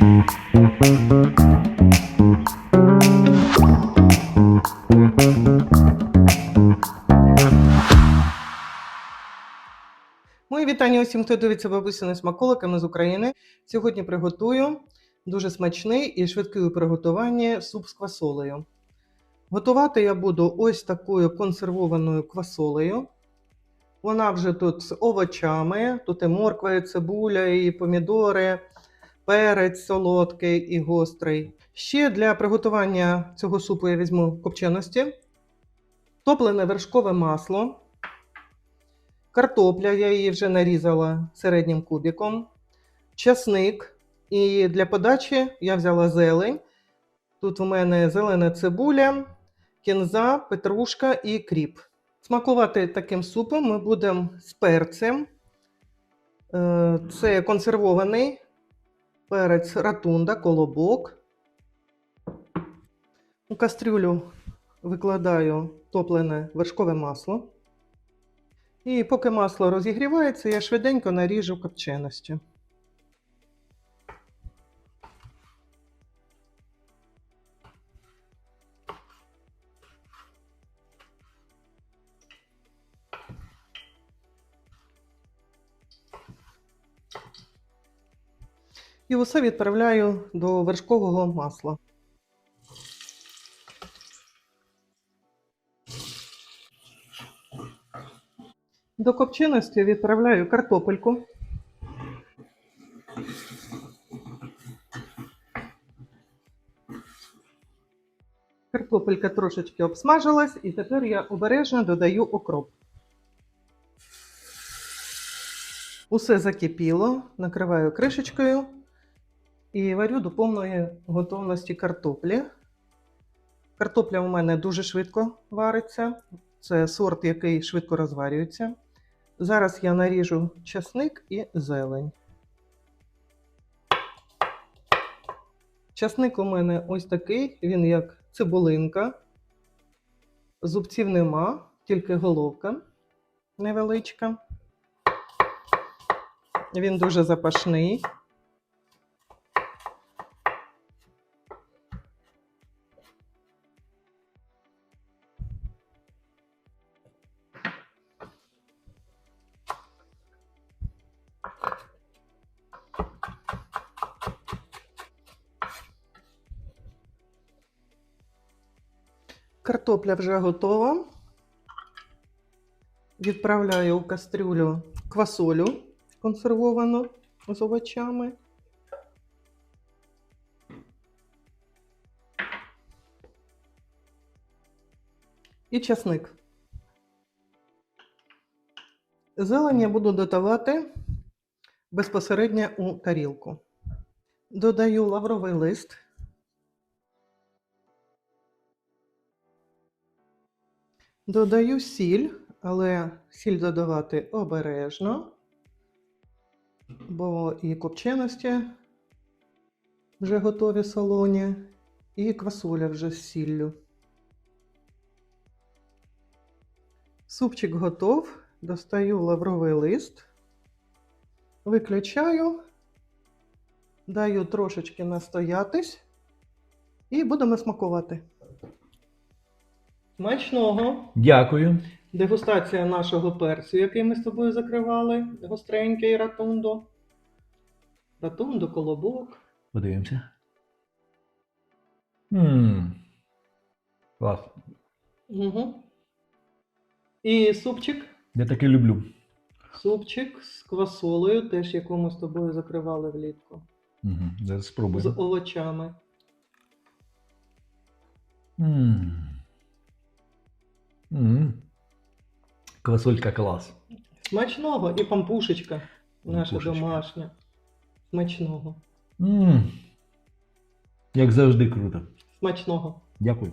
Мої вітання усім, хто дивиться бабусини смаколиками з України. Сьогодні приготую дуже смачний і швидкий у приготуванні суп з квасолею. Готувати я буду ось такою консервованою квасолею. Вона вже тут з овочами, тут і морква, і цибуля, і помідори, перець солодкий і гострий. Ще для приготування цього супу я візьму копченості, топлене вершкове масло, картопля, я її вже нарізала середнім кубиком, часник. І для подачі я взяла зелень. Тут у мене зелена цибуля, кінза, петрушка і кріп. Смакувати таким супом ми будемо з перцем. Е, Це консервований перець ратунда, колобок. У кастрюлю викладаю топлене вершкове масло. І поки масло розігрівається, я швиденько наріжу копченості. І усе відправляю до вершкового масла. До копченості відправляю картопельку. Картопелька трошечки обсмажилась, і тепер я обережно додаю окроп. Усе закипіло, накриваю кришечкою і варю до повної готовності картоплі. Картопля у мене дуже швидко вариться. Це сорт, який швидко розварюється. Зараз я наріжу часник і зелень. Часник у мене ось такий, він як цибулинка. Зубців нема, тільки головка невеличка. Він дуже запашний. Картопля вже готова. Відправляю у кастрюлю квасолю консервовану з овочами. І часник. Зелень я буду додавати безпосередньо у тарілку. Додаю лавровий лист. Додаю сіль, але сіль додавати обережно, бо і копченості вже готові солоні, і квасоля вже з сіллю. Супчик готов. Достаю лавровий лист, виключаю, даю трошечки настоятись і будемо смакувати. Смачного! Дякую. Дегустація нашого перцю, який ми з тобою закривали. Гостренький ратундо. Ратундо, колобок. Подивимося. Ммм. Клас. Угу. І супчик. Я таке люблю. Супчик з квасолею, теж яку ми з тобою закривали влітку. Угу. Зараз З овочами. Ммм. Ммм. Квасолька клас. Смачного і пампушечка наша Пампушечка. домашня. Смачного. М. Як завжди круто. Смачного. Дякую.